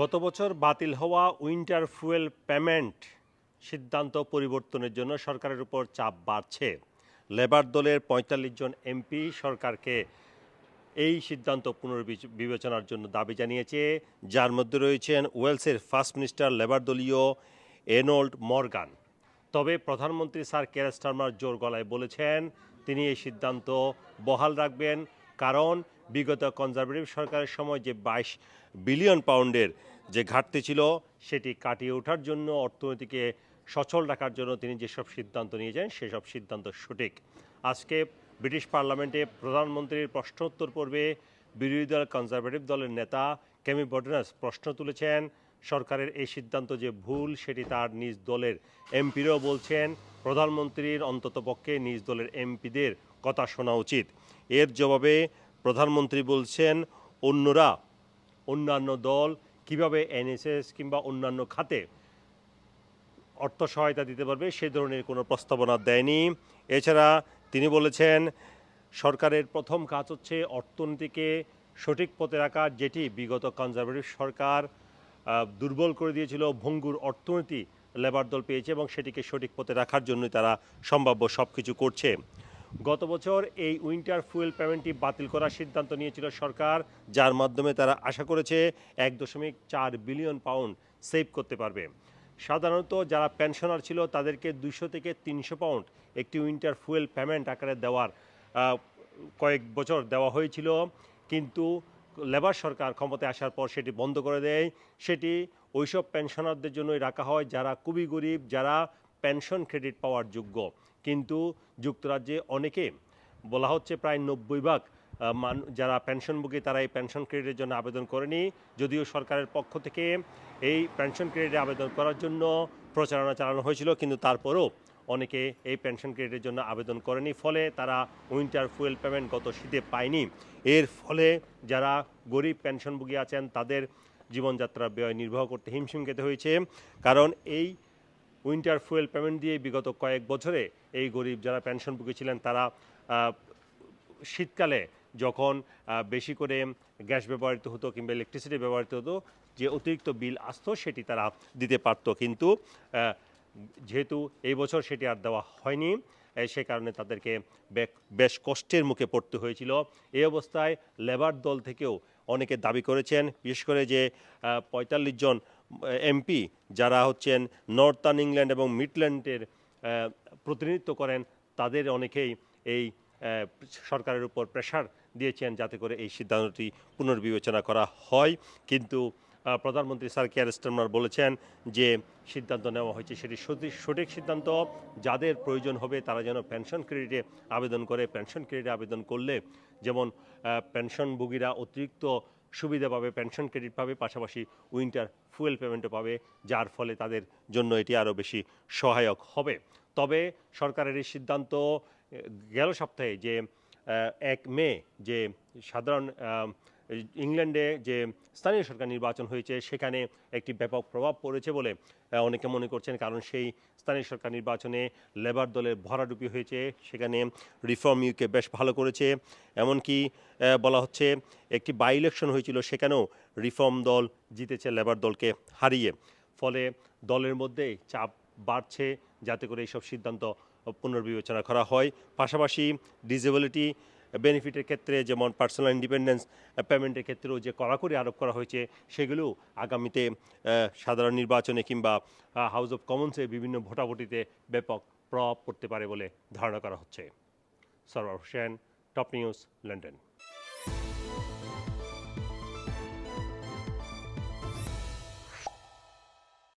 গত বছর বাতিল হওয়া উইন্টার ফুয়েল পেমেন্ট সিদ্ধান্ত পরিবর্তনের জন্য সরকারের উপর চাপ বাড়ছে। লেবার দলের পঁয়তাল্লিশ জন এমপি সরকারকে এই সিদ্ধান্ত পুনর্বিবেচনার জন্য দাবি জানিয়েছে। যার মধ্যে রয়েছেন ওয়েলসের ফার্স্ট মিনিস্টার, লেবার দলীয় এনোল্ড মর্গান। তবে প্রধানমন্ত্রী স্যার কেয়ার স্টারমার জোর গলায় বলেছেন, তিনি এই সিদ্ধান্ত বহাল রাখবেন কারণ বিগত কনজারভেটিভ সরকারের সময় যে বাইশ বিলিয়ন পাউন্ডের যে ঘাটতি ছিল, সেটি কাটিয়ে ওঠার জন্য, অর্থনীতিকে সচল রাখার জন্য তিনি যেসব সিদ্ধান্ত নিয়েছেন, সেসব সিদ্ধান্ত সঠিক। আজকে ব্রিটিশ পার্লামেন্টে প্রধানমন্ত্রীর প্রশ্নোত্তর পর্বে বিরোধী দল, কনজারভেটিভ দলের নেতা কেমি বডনাস প্রশ্ন তুলেছেন, সরকারের এই সিদ্ধান্ত যে ভুল, সেটি তার নিজ দলের এমপিরাও বলছেন, প্রধানমন্ত্রীর অন্ততপক্ষে নিজ দলের এমপিদের কথা শোনা উচিত। এর জবাবে প্রধানমন্ত্রী বলছেন, অন্যরা, অন্যান্য দল কীভাবে এনএসএস কিংবা অন্যান্য খাতে অর্থ সহায়তা দিতে পারবে, সে ধরনের কোনো প্রস্তাবনা দেয়নি। এছাড়া তিনি বলেছেন, সরকারের প্রথম কাজ হচ্ছে অর্থনীতিকে সঠিক পথে রাখা, যেটি বিগত কনজারভেটিভ সরকার দুর্বল করে দিয়েছিল, ভঙ্গুর অর্থনীতি লেবার দল পেয়েছে এবং সেটিকে সঠিক পথে রাখার জন্যই তারা সম্ভাব্য সব কিছু করছে। গত বছর এই উইন্টার ফুয়েল পেমেন্টটি বাতিল করার সিদ্ধান্ত নিয়েছিল সরকার, যার মাধ্যমে তারা আশা করেছে এক দশমিক চার বিলিয়ন পাউন্ড সেভ করতে পারবে। সাধারণত যারা পেনশনার ছিল, তাদেরকে দুশো থেকে তিনশো পাউন্ড একটি উইন্টার ফুয়েল পেমেন্ট আকারে দেওয়ার কয়েক বছর দেওয়া হয়েছিল। কিন্তু লেবার সরকার ক্ষমতায় আসার পর সেটি বন্ধ করে দেয়। সেটি ওইসব পেনশনারদের জন্যই রাখা হয়, যারা খুবই গরিব, যারা পেনশন ক্রেডিট পাওয়ার যোগ্য। কিন্তু যুক্তরাজ্যে অনেকে, বলা হচ্ছে প্রায় নব্বই ভাগ মান- যারা পেনশনভোগী তারা এই পেনশন ক্রেডিটের জন্য আবেদন করেনি। যদিও সরকারের পক্ষ থেকে এই পেনশন ক্রেডিটে আবেদন করার জন্য প্রচারণা চালানো হয়েছিল, কিন্তু তারপরও অনেকে এই পেনশন ক্রেডিটের জন্য আবেদন করেনি। ফলে তারা উইন্টার ফুয়েল পেমেন্ট গত শীতে পায়নি। এর ফলে যারা গরিব পেনশনভোগী আছেন, তাদের জীবনযাত্রার ব্যয় নির্বাহ করতে হিমশিম খেতে হয়েছে। কারণ এই উইন্টার ফুয়েল পেমেন্ট দিয়ে বিগত কয়েক বছরে এই গরিব যারা পেনশনভোগী ছিলেন, তারা শীতকালে যখন বেশি করে গ্যাস ব্যবহৃত হতো কিংবা ইলেকট্রিসিটি ব্যবহৃত হতো, যে অতিরিক্ত বিল আসতো সেটি তারা দিতে পারত। কিন্তু যেহেতু এই বছর সেটি আর দেওয়া হয়নি সে কারণে তাদেরকে বেশ কষ্টের মুখে পড়তে হয়েছিল। এই অবস্থায় লেবার দল থেকেও অনেকে দাবি করেছেন, বিশেষ করে যে পঁয়তাল্লিশ জন এমপি যারা হচ্ছেন নর্থার্ন ইংল্যান্ড এবং মিডল্যান্ডের প্রতিনিধিত্ব করেন, তাদের অনেকেই এই সরকারের উপর প্রেশার দিয়েছেন যাতে করে এই সিদ্ধান্তটি পুনর্বিবেচনা করা হয়। কিন্তু প্রধানমন্ত্রী স্যার কেয়ার স্টারমার বলেছেন যে সিদ্ধান্ত নেওয়া হয়েছে সেটি সঠিক সিদ্ধান্ত। যাদের প্রয়োজন হবে তারা যেন পেনশন ক্রেডিটে আবেদন করে। পেনশন ক্রেডিটে আবেদন করলে যেমন পেনশনভোগীরা অতিরিক্ত সুবিধা পাবে, পেনশন ক্রেডিট পাবে, পাশাপাশি উইন্টার ফুয়েল পেমেন্টও পাবে, যার ফলে তাদের জন্য এটি আরও বেশি সহায়ক হবে। তবে সরকারের এই সিদ্ধান্ত গেল সপ্তাহে যে এক মে যে সাধারণ ইংল্যান্ডে যে স্থানীয় সরকার নির্বাচন হয়েছে, সেখানে একটি ব্যাপক প্রভাব পড়েছে বলে অনেকে মনে করছেন। কারণ সেই স্থানীয় সরকার নির্বাচনে লেবার দলের ভরাডুপি হয়েছে, সেখানে রিফর্ম ইউকে বেশ ভালো করেছে। এমনকি বলা হচ্ছে একটি বাই ইলেকশন হয়েছিল, সেখানেও রিফর্ম দল জিতেছে লেবার দলকে হারিয়ে। ফলে দলের মধ্যে চাপ বাড়ছে, যাতে করে এইসব সিদ্ধান্ত পুনর্বিবেচনা করা হয়। পাশাপাশি ডিসেবিলিটি বেনিফিটের ক্ষেত্রে, যেমন পার্সোনাল ইন্ডিপেন্ডেন্স পেমেন্টের ক্ষেত্রেও যে কড়াকড়ি আরোপ করা হয়েছে, সেগুলো আগামীতে সাধারণ নির্বাচনে কিংবা হাউস অফ কমন্সে বিভিন্ন ভোটাভুটিতে ব্যাপক প্রভাব পড়তে পারে বলে ধারণা করা হচ্ছে। Sarwar Hossain top news London